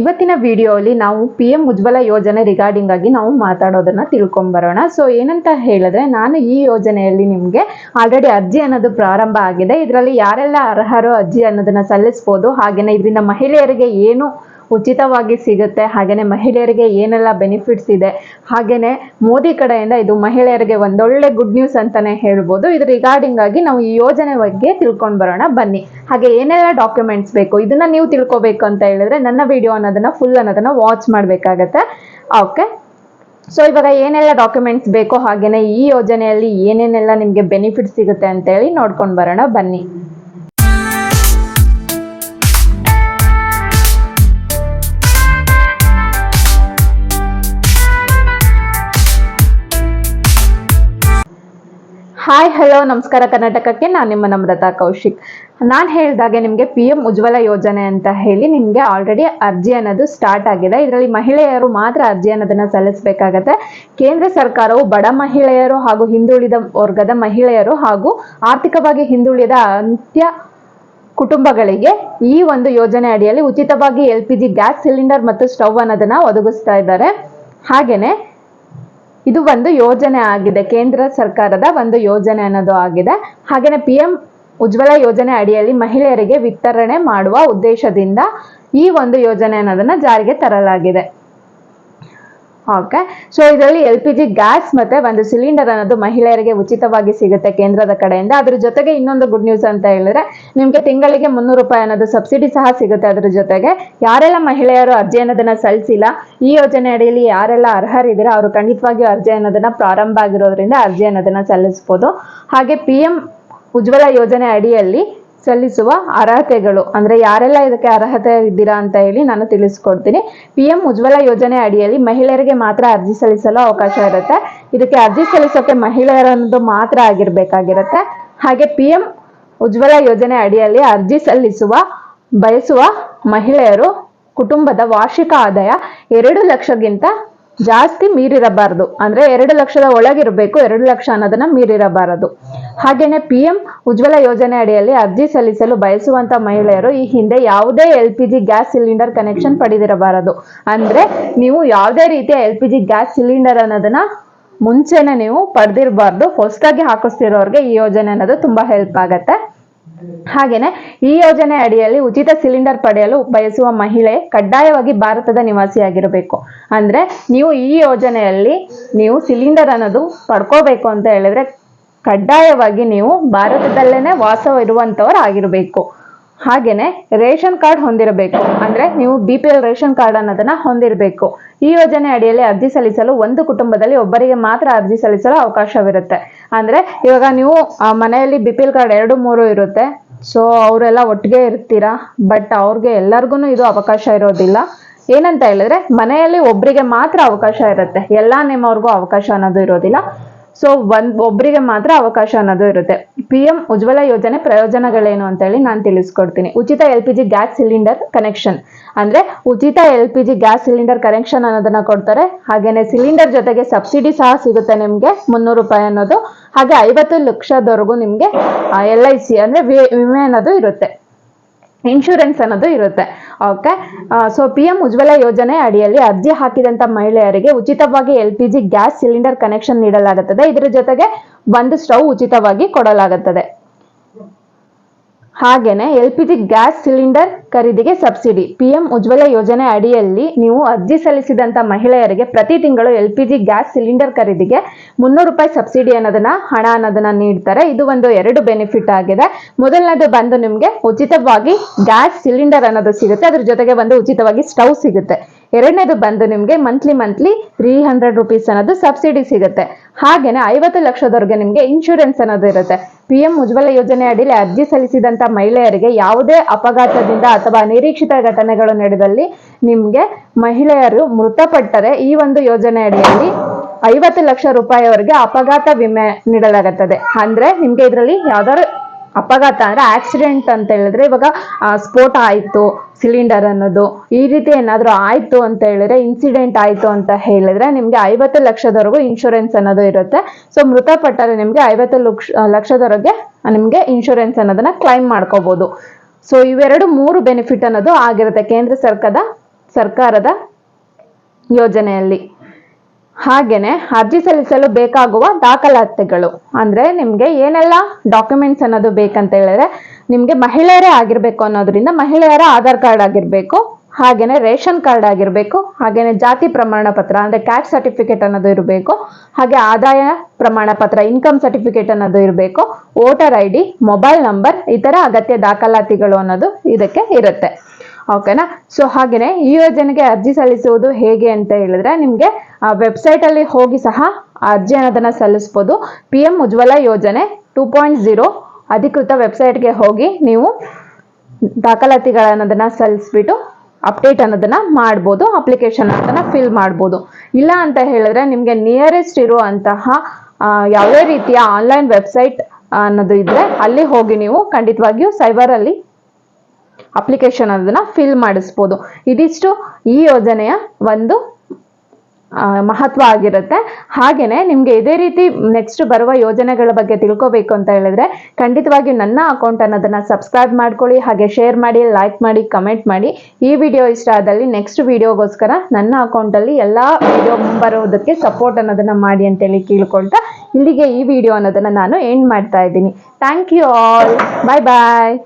ಇವತ್ತಿನ ವಿಡಿಯೋಲಿ ನಾವು ಪಿ ಎಂ ಉಜ್ವಲ ಯೋಜನೆ ರಿಗಾರ್ಡಿಂಗ್ ಆಗಿ ನಾವು ಮಾತಾಡೋದನ್ನ ತಿಳ್ಕೊಂಬರೋಣ. ಸೊ ಏನಂತ ಹೇಳಿದ್ರೆ ನಾನು ಈ ಯೋಜನೆಯಲ್ಲಿ ನಿಮಗೆ ಆಲ್ರೆಡಿ ಅರ್ಜಿ ಅನ್ನೋದು ಪ್ರಾರಂಭ ಆಗಿದೆ. ಇದರಲ್ಲಿ ಯಾರೆಲ್ಲ ಅರ್ಹರು ಅರ್ಜಿ ಅನ್ನೋದನ್ನ ಸಲ್ಲಿಸ್ಬೋದು. ಹಾಗೆಯೇ ಇದರಿಂದ ಮಹಿಳೆಯರಿಗೆ ಏನು ಉಚಿತವಾಗಿ ಸಿಗುತ್ತೆ. ಹಾಗೆಯೇ ಮಹಿಳೆಯರಿಗೆ ಏನೆಲ್ಲ ಬೆನಿಫಿಟ್ಸ್ ಇದೆ. ಹಾಗೆಯೇ ಮೋದಿ ಕಡೆಯಿಂದ ಇದು ಮಹಿಳೆಯರಿಗೆ ಒಂದೊಳ್ಳೆ ಗುಡ್ ನ್ಯೂಸ್ ಅಂತಾನೆ ಹೇಳ್ಬೋದು. ಇದು ರಿಗಾರ್ಡಿಂಗ್ ಆಗಿ ನಾವು ಈ ಯೋಜನೆ ಬಗ್ಗೆ ತಿಳ್ಕೊಂಡು ಬರೋಣ. ಬನ್ನಿ. ಹಾಗೆ ಏನೆಲ್ಲ ಡಾಕ್ಯುಮೆಂಟ್ಸ್ ಬೇಕು? ಇದನ್ನ ನೀವು ತಿಳ್ಕೊಬೇಕು ಅಂತ ಹೇಳಿದ್ರೆ ನನ್ನ ವಿಡಿಯೋ ಅನ್ನೋದನ್ನ ಫುಲ್ ಅನ್ನೋದನ್ನ ವಾಚ್ ಮಾಡಬೇಕಾಗತ್ತೆ. ಓಕೆ ಸೊ ಇವಾಗ ಏನೆಲ್ಲ ಡಾಕ್ಯುಮೆಂಟ್ಸ್ ಬೇಕೋ ಹಾಗೆಯೇ ಈ ಯೋಜನೆಯಲ್ಲಿ ಏನೇನೆಲ್ಲ ನಿಮಗೆ ಬೆನಿಫಿಟ್ ಸಿಗುತ್ತೆ ಅಂತೇಳಿ ನೋಡ್ಕೊಂಡು ಬರೋಣ. ಬನ್ನಿ. ಹಾಯ್ ಹಲೋ ನಮಸ್ಕಾರ ಕರ್ನಾಟಕಕ್ಕೆ. ನಾನು ನಿಮ್ಮ ನಮ್ರತಾ ಕೌಶಿಕ್. ನಾನು ಹೇಳಿದಾಗೆ ನಿಮಗೆ ಪಿ ಎಂ ಉಜ್ವಲ ಯೋಜನೆ ಅಂತ ಹೇಳಿ ನಿಮಗೆ ಆಲ್ರೆಡಿ ಅರ್ಜಿ ಅನ್ನೋದು ಸ್ಟಾರ್ಟ್ ಆಗಿದೆ. ಇದರಲ್ಲಿ ಮಹಿಳೆಯರು ಮಾತ್ರ ಅರ್ಜಿ ಅನ್ನೋದನ್ನು ಸಲ್ಲಿಸಬೇಕಾಗತ್ತೆ. ಕೇಂದ್ರ ಸರ್ಕಾರವು ಬಡ ಮಹಿಳೆಯರು ಹಾಗೂ ಹಿಂದುಳಿದ ವರ್ಗದ ಮಹಿಳೆಯರು ಹಾಗೂ ಆರ್ಥಿಕವಾಗಿ ಹಿಂದುಳಿದ ಅಂತ್ಯ ಕುಟುಂಬಗಳಿಗೆ ಈ ಒಂದು ಯೋಜನೆ ಅಡಿಯಲ್ಲಿ ಉಚಿತವಾಗಿ L P G gas cylinder ಮತ್ತು ಸ್ಟವ್ ಅನ್ನೋದನ್ನ ಒದಗಿಸ್ತಾ ಇದ್ದಾರೆ. ಹಾಗೇನೆ ಇದು ಒಂದು ಯೋಜನೆ ಆಗಿದೆ. ಕೇಂದ್ರ ಸರ್ಕಾರದ ಒಂದು ಯೋಜನೆ ಅನ್ನೋದು ಆಗಿದೆ. ಹಾಗೆಯೇ ಪಿ ಎಂ ಉಜ್ವಲ ಯೋಜನೆ ಅಡಿಯಲ್ಲಿ ಮಹಿಳೆಯರಿಗೆ ವಿತರಣೆ ಮಾಡುವ ಉದ್ದೇಶದಿಂದ ಈ ಒಂದು ಯೋಜನೆ ಅನ್ನೋದನ್ನ ಜಾರಿಗೆ ತರಲಾಗಿದೆ. ಓಕೆ ಸೊ ಇದರಲ್ಲಿ ಎಲ್ ಪಿ ಜಿ ಗ್ಯಾಸ್ ಮತ್ತೆ ಒಂದು ಸಿಲಿಂಡರ್ ಅನ್ನೋದು ಮಹಿಳೆಯರಿಗೆ ಉಚಿತವಾಗಿ ಸಿಗುತ್ತೆ ಕೇಂದ್ರದ ಕಡೆಯಿಂದ. ಅದ್ರ ಜೊತೆಗೆ ಇನ್ನೊಂದು ಗುಡ್ ನ್ಯೂಸ್ ಅಂತ ಹೇಳಿದ್ರೆ, ನಿಮಗೆ ತಿಂಗಳಿಗೆ ಮುನ್ನೂರು ರೂಪಾಯಿ ಅನ್ನೋದು ಸಬ್ಸಿಡಿ ಸಹ ಸಿಗುತ್ತೆ ಅದ್ರ ಜೊತೆಗೆ. ಯಾರೆಲ್ಲ ಮಹಿಳೆಯರು ಅರ್ಜಿ ಅನ್ನೋದನ್ನ ಸಲ್ಲಿಸಿಲ್ಲ, ಈ ಯೋಜನೆ ಅಡಿಯಲ್ಲಿ ಯಾರೆಲ್ಲ ಅರ್ಹರಿದ್ದೀರಾ, ಅವರು ಖಂಡಿತವಾಗಿಯೂ ಅರ್ಜಿ ಅನ್ನೋದನ್ನ ಪ್ರಾರಂಭ ಆಗಿರೋದ್ರಿಂದ ಅರ್ಜಿ ಅನ್ನೋದನ್ನ ಸಲ್ಲಿಸ್ಬೋದು. ಹಾಗೆ ಪಿ ಉಜ್ವಲ ಯೋಜನೆ ಅಡಿಯಲ್ಲಿ ಸಲ್ಲಿಸುವ ಅರ್ಹತೆಗಳು. ಅಂದ್ರೆ ಯಾರೆಲ್ಲ ಇದಕ್ಕೆ ಅರ್ಹತೆ ಇದ್ದೀರಾ ಅಂತ ಹೇಳಿ ನಾನು ತಿಳಿಸ್ಕೊಡ್ತೀನಿ. ಪಿ ಎಂ ಉಜ್ವಲ ಯೋಜನೆ ಅಡಿಯಲ್ಲಿ ಮಹಿಳೆಯರಿಗೆ ಮಾತ್ರ ಅರ್ಜಿ ಸಲ್ಲಿಸಲು ಅವಕಾಶ ಇರುತ್ತೆ. ಇದಕ್ಕೆ ಅರ್ಜಿ ಸಲ್ಲಿಸೋಕೆ ಮಹಿಳೆಯರನ್ನದು ಮಾತ್ರ ಆಗಿರಬೇಕಾಗಿರುತ್ತೆ. ಹಾಗೆ ಪಿ ಎಂ ಉಜ್ವಲ ಯೋಜನೆ ಅಡಿಯಲ್ಲಿ ಅರ್ಜಿ ಸಲ್ಲಿಸುವ, ಬಯಸುವ ಮಹಿಳೆಯರು ಕುಟುಂಬದ ವಾರ್ಷಿಕ ಆದಾಯ ಎರಡು ಲಕ್ಷಗಿಂತ ಜಾಸ್ತಿ ಮೀರಿರಬಾರದು. ಅಂದ್ರೆ ಎರಡು ಲಕ್ಷದ ಒಳಗಿರಬೇಕು, ಎರಡು ಲಕ್ಷ ಅನ್ನೋದನ್ನ ಮೀರಿರಬಾರದು. ಹಾಗೇನೆ ಪಿ ಎಂ ಉಜ್ವಲ ಯೋಜನೆ ಅಡಿಯಲ್ಲಿ ಅರ್ಜಿ ಸಲ್ಲಿಸಲು ಬಯಸುವಂತ ಮಹಿಳೆಯರು ಈ ಹಿಂದೆ ಯಾವುದೇ L P G gas cylinder connection ಪಡೆದಿರಬಾರದು. ಅಂದ್ರೆ ನೀವು ಯಾವುದೇ ರೀತಿಯ L P G gas cylinder ಅನ್ನೋದನ್ನ ಮುಂಚೆನೆ ನೀವು ಪಡೆದಿರಬಾರ್ದು. ಹೊಸದಾಗಿ ಹಾಕಿಸ್ತಿರೋರ್ಗೆ ಈ ಯೋಜನೆ ಅನ್ನೋದು ತುಂಬಾ ಹೆಲ್ಪ್ ಆಗತ್ತೆ. ಹಾಗೇನೆ, ಈ ಯೋಜನೆ ಅಡಿಯಲ್ಲಿ ಉಚಿತ ಸಿಲಿಂಡರ್ ಪಡೆಯಲು ಬಯಸುವ ಮಹಿಳೆ ಕಡ್ಡಾಯವಾಗಿ ಭಾರತದ ನಿವಾಸಿಯಾಗಿರಬೇಕು. ಅಂದ್ರೆ, ನೀವು ಈ ಯೋಜನೆಯಲ್ಲಿ ನೀವು ಸಿಲಿಂಡರ್ ಅನ್ನೋದು ಪಡ್ಕೋಬೇಕು ಅಂತ ಹೇಳಿದ್ರೆ ಕಡ್ಡಾಯವಾಗಿ ನೀವು ಭಾರತದಲ್ಲೇನೆ ವಾಸವಿರುವಂತವ್ರು ಆಗಿರಬೇಕು ಹಾಗೇನೆ ರೇಷನ್ ಕಾರ್ಡ್ ಹೊಂದಿರಬೇಕು. ಅಂದ್ರೆ ನೀವು B P L ration card ಅನ್ನೋದನ್ನ ಹೊಂದಿರಬೇಕು. ಈ ಯೋಜನೆ ಅಡಿಯಲ್ಲಿ ಅರ್ಜಿ ಸಲ್ಲಿಸಲು ಒಂದು ಕುಟುಂಬದಲ್ಲಿ ಒಬ್ಬರಿಗೆ ಮಾತ್ರ ಅರ್ಜಿ ಸಲ್ಲಿಸಲು ಅವಕಾಶವಿರುತ್ತೆ. ಅಂದ್ರೆ ಇವಾಗ ನೀವು ಮನೆಯಲ್ಲಿ ಬಿ ಕಾರ್ಡ್ ಎರಡು ಮೂರು ಇರುತ್ತೆ. ಸೊ ಅವರೆಲ್ಲ ಒಟ್ಟಿಗೆ ಇರ್ತೀರಾ? ಬಟ್ ಅವ್ರಿಗೆ ಎಲ್ಲರಿಗೂ ಇದು ಅವಕಾಶ ಇರೋದಿಲ್ಲ. ಏನಂತ ಹೇಳಿದ್ರೆ ಮನೆಯಲ್ಲಿ ಒಬ್ಬರಿಗೆ ಮಾತ್ರ ಅವಕಾಶ ಇರುತ್ತೆ. ಎಲ್ಲಾ ನಿಮ್ಮವ್ರಿಗೂ ಅವಕಾಶ ಅನ್ನೋದು ಇರೋದಿಲ್ಲ. ಸೊ ಒಂದ್ ಒಬ್ಬರಿಗೆ ಮಾತ್ರ ಅವಕಾಶ ಅನ್ನೋದು ಇರುತ್ತೆ. ಪಿ ಎಂ ಉಜ್ವಲ ಯೋಜನೆ ಪ್ರಯೋಜನಗಳೇನು ಅಂತ ಹೇಳಿ ನಾನು ತಿಳಿಸ್ಕೊಡ್ತೀನಿ. ಉಚಿತ L P G gas cylinder connection ಅಂದ್ರೆ ಉಚಿತ L P G gas cylinder connection ಅನ್ನೋದನ್ನ ಕೊಡ್ತಾರೆ. ಹಾಗೇನೆ ಸಿಲಿಂಡರ್ ಜೊತೆಗೆ ಸಬ್ಸಿಡಿ ಸಹ ಸಿಗುತ್ತೆ ನಿಮ್ಗೆ, ಮುನ್ನೂರು ರೂಪಾಯಿ ಅನ್ನೋದು. ಹಾಗೆ ಐವತ್ತು ಲಕ್ಷದವರೆಗೂ ನಿಮ್ಗೆ ಎಲ್ ಐ ಸಿ ಅಂದ್ರೆ ವಿಮೆ ಅನ್ನೋದು ಇರುತ್ತೆ. ಇನ್ಶೂರೆನ್ಸ್ ಅನ್ನೋದು ಇರುತ್ತೆ. Okay so P M Ujjwala Yojana ಅಡಿಯಲ್ಲಿ ಅರ್ಜಿ ಹಾಕಿದಂತ ಮಹಿಳೆಯರಿಗೆ ಉಚಿತವಾಗಿ L P G gas cylinder connection ನೀಡಲಾಗುತ್ತದೆ. ಇದರ ಜೊತೆಗೆ ಒಂದು ಸ್ಟವ್ ಉಚಿತವಾಗಿ ಕೊಡಲಾಗುತ್ತದೆ. ಹಾಗೇನೆ L P G gas cylinder ಖರೀದಿಗೆ ಸಬ್ಸಿಡಿ. ಪಿಎಂ ಉಜ್ವಲ ಯೋಜನೆ ಅಡಿಯಲ್ಲಿ ನೀವು ಅರ್ಜಿ ಸಲ್ಲಿಸಿದಂಥ ಮಹಿಳೆಯರಿಗೆ ಪ್ರತಿ ತಿಂಗಳು L P G gas cylinder ಖರೀದಿಗೆ ಮುನ್ನೂರು ರೂಪಾಯಿ ಸಬ್ಸಿಡಿ ಅನ್ನೋದನ್ನ, ಹಣ ಅನ್ನೋದನ್ನ ನೀಡ್ತಾರೆ. ಇದು ಒಂದು ಎರಡು ಬೆನಿಫಿಟ್ ಆಗಿದೆ. ಮೊದಲನೇದು ಬಂದು ನಿಮಗೆ ಉಚಿತವಾಗಿ ಗ್ಯಾಸ್ ಸಿಲಿಂಡರ್ ಅನ್ನೋದು ಸಿಗುತ್ತೆ. ಅದ್ರ ಜೊತೆಗೆ ಒಂದು ಉಚಿತವಾಗಿ ಸ್ಟವ್ ಸಿಗುತ್ತೆ. ಎರಡನೇದು ಬಂದು ನಿಮಗೆ monthly monthly three hundred rupees ಅನ್ನೋದು ಸಬ್ಸಿಡಿ ಸಿಗುತ್ತೆ. ಹಾಗೆಯೇ ಐವತ್ತು ಲಕ್ಷದವರೆಗೆ ನಿಮಗೆ ಇನ್ಶೂರೆನ್ಸ್ ಅನ್ನೋದು ಇರುತ್ತೆ. ಪಿ ಎಂ ಉಜ್ವಲ ಯೋಜನೆ ಅಡಿಯಲ್ಲಿ ಅರ್ಜಿ ಸಲ್ಲಿಸಿದಂತ ಮಹಿಳೆಯರಿಗೆ ಯಾವುದೇ ಅಪಘಾತದಿಂದ ಅಥವಾ ಅನಿರೀಕ್ಷಿತ ಘಟನೆಗಳು ನಡೆದಲ್ಲಿ ನಿಮ್ಗೆ ಮಹಿಳೆಯರು ಮೃತಪಟ್ಟರೆ ಈ ಒಂದು ಯೋಜನೆ ಅಡಿಯಲ್ಲಿ ಐವತ್ತು ಲಕ್ಷ ರೂಪಾಯಿವರೆಗೆ ಅಪಘಾತ ವಿಮೆ ನೀಡಲಾಗುತ್ತದೆ. ಅಂದ್ರೆ ನಿಮ್ಗೆ ಇದರಲ್ಲಿ ಯಾವ್ದಾದ್ರು ಅಪಘಾತ ಅಂದ್ರೆ ಆಕ್ಸಿಡೆಂಟ್ ಅಂತ ಹೇಳಿದ್ರೆ ಇವಾಗ ಸ್ಫೋಟ ಆಯ್ತು ಸಿಲಿಂಡರ್ ಅನ್ನೋದು. ಈ ರೀತಿ ಏನಾದರೂ ಆಯ್ತು ಅಂತ ಹೇಳಿದ್ರೆ ಇನ್ಸಿಡೆಂಟ್ ಆಯ್ತು ಅಂತ ಹೇಳಿದ್ರೆ ನಿಮಗೆ ಐವತ್ತು ಲಕ್ಷದವರೆಗೂ ಇನ್ಶೂರೆನ್ಸ್ ಅನ್ನೋದು ಇರುತ್ತೆ. ಸೊ ಮೃತಪಟ್ಟರೆ ನಿಮಗೆ ಐವತ್ತು ಲಕ್ಷ, ಲಕ್ಷದವರೆಗೆ ನಿಮಗೆ ಇನ್ಶೂರೆನ್ಸ್ ಅನ್ನೋದನ್ನ ಕ್ಲೈಮ್ ಮಾಡ್ಕೋಬಹುದು ಸೊ ಇವೆರಡು ಮೂರು ಬೆನಿಫಿಟ್ ಅನ್ನೋದು ಆಗಿರುತ್ತೆ ಕೇಂದ್ರ ಸರ್ಕಾರದ ಸರ್ಕಾರದ ಯೋಜನೆಯಲ್ಲಿ. ಹಾಗೇನೆ ಅರ್ಜಿ ಸಲ್ಲಿಸಲು ಬೇಕಾಗುವ ದಾಖಲಾತಿಗಳು. ಅಂದ್ರೆ ನಿಮ್ಗೆ ಏನೆಲ್ಲ ಡಾಕ್ಯುಮೆಂಟ್ಸ್ ಅನ್ನೋದು ಬೇಕಂತ ಹೇಳಿದ್ರೆ, ನಿಮ್ಗೆ ಮಹಿಳೆಯರೇ ಆಗಿರ್ಬೇಕು ಅನ್ನೋದ್ರಿಂದ ಮಹಿಳೆಯರ ಆಧಾರ್ ಕಾರ್ಡ್ ಆಗಿರ್ಬೇಕು, ಹಾಗೇನೆ ರೇಷನ್ ಕಾರ್ಡ್ ಆಗಿರ್ಬೇಕು, ಹಾಗೇನೆ ಜಾತಿ ಪ್ರಮಾಣ ಪತ್ರ, ಅಂದ್ರೆ ಕ್ಯಾಸ್ಟ್ ಸರ್ಟಿಫಿಕೇಟ್ ಅನ್ನೋದು ಇರಬೇಕು, ಹಾಗೆ ಆದಾಯ ಪ್ರಮಾಣ ಪತ್ರ ಇನ್ಕಮ್ ಸರ್ಟಿಫಿಕೇಟ್ ಅನ್ನೋದು ಇರಬೇಕು, voter I D mobile number ಈ ತರ ಅಗತ್ಯ ದಾಖಲಾತಿಗಳು ಅನ್ನೋದು ಇದಕ್ಕೆ ಇರುತ್ತೆ. ಓಕೆನಾ ಸೊ ಹಾಗೆಯೇ ಈ ಯೋಜನೆಗೆ ಅರ್ಜಿ ಸಲ್ಲಿಸುವುದು ಹೇಗೆ ಅಂತ ಹೇಳಿದ್ರೆ ನಿಮಗೆ ವೆಬ್ಸೈಟ್ ಅಲ್ಲಿ ಹೋಗಿ ಸಹ ಅರ್ಜಿ ಅನ್ನೋದನ್ನು ಸಲ್ಲಿಸ್ಬೋದು. ಪಿ ಎಂ ಉಜ್ವಲ ಯೋಜನೆ ಟೂ ಪಾಯಿಂಟ್ ಜೀರೋ ಅಧಿಕೃತ ವೆಬ್ಸೈಟ್ಗೆ ಹೋಗಿ ನೀವು ದಾಖಲಾತಿಗಳನ್ನೋದನ್ನು ಸಲ್ಲಿಸ್ಬಿಟ್ಟು ಅಪ್ಡೇಟ್ ಅನ್ನೋದನ್ನ ಮಾಡ್ಬೋದು ಅಪ್ಲಿಕೇಶನ್ ಅನ್ನೋದನ್ನ ಫಿಲ್ ಮಾಡ್ಬೋದು. ಇಲ್ಲ ಅಂತ ಹೇಳಿದ್ರೆ ನಿಮಗೆ ನಿಯರೆಸ್ಟ್ ಇರುವಂತಹ ಯಾವುದೇ ರೀತಿಯ ಆನ್ಲೈನ್ ವೆಬ್ಸೈಟ್ ಅನ್ನೋದು ಇದ್ರೆ ಅಲ್ಲಿ ಹೋಗಿ ನೀವು ಖಂಡಿತವಾಗಿಯೂ ಸೈಬರ್ ಅಲ್ಲಿ ಅಪ್ಲಿಕೇಶನ್ ಅದನ್ನ ಫಿಲ್ ಮಾಡಿಸ್ಬೋದು. ಇದಿಷ್ಟು ಈ ಯೋಜನೆಯ ಒಂದು ಮಹತ್ವ ಆಗಿರುತ್ತೆ. ಹಾಗೇನೆ ನಿಮ್ಗೆ ಇದೇ ರೀತಿ ನೆಕ್ಸ್ಟ್ ಬರುವ ಯೋಜನೆಗಳ ಬಗ್ಗೆ ತಿಳ್ಕೊಬೇಕು ಅಂತ ಹೇಳಿದ್ರೆ ಖಂಡಿತವಾಗಿ ನನ್ನ ಅಕೌಂಟ್ ಅನ್ನೋದನ್ನ ಸಬ್ಸ್ಕ್ರೈಬ್ ಮಾಡ್ಕೊಳ್ಳಿ, ಹಾಗೆ ಶೇರ್ ಮಾಡಿ ಲೈಕ್ ಮಾಡಿ ಕಮೆಂಟ್ ಮಾಡಿ. ಈ ವಿಡಿಯೋ ಇಷ್ಟ ಆದಲ್ಲಿ ನೆಕ್ಸ್ಟ್ ವಿಡಿಯೋಗೋಸ್ಕರ ನನ್ನ ಅಕೌಂಟಲ್ಲಿ ಎಲ್ಲ ವಿಡಿಯೋ ಬರೋದಕ್ಕೆ ಸಪೋರ್ಟ್ ಅನ್ನೋದನ್ನ ಮಾಡಿ ಅಂತೇಳಿ ಕೇಳ್ಕೊಳ್ತಾ ಇಲ್ಲಿಗೆ ಈ ವಿಡಿಯೋ ಅನ್ನೋದನ್ನ ನಾನು ಎಂಡ್ ಮಾಡ್ತಾ ಇದ್ದೀನಿ. Thank you all bye bye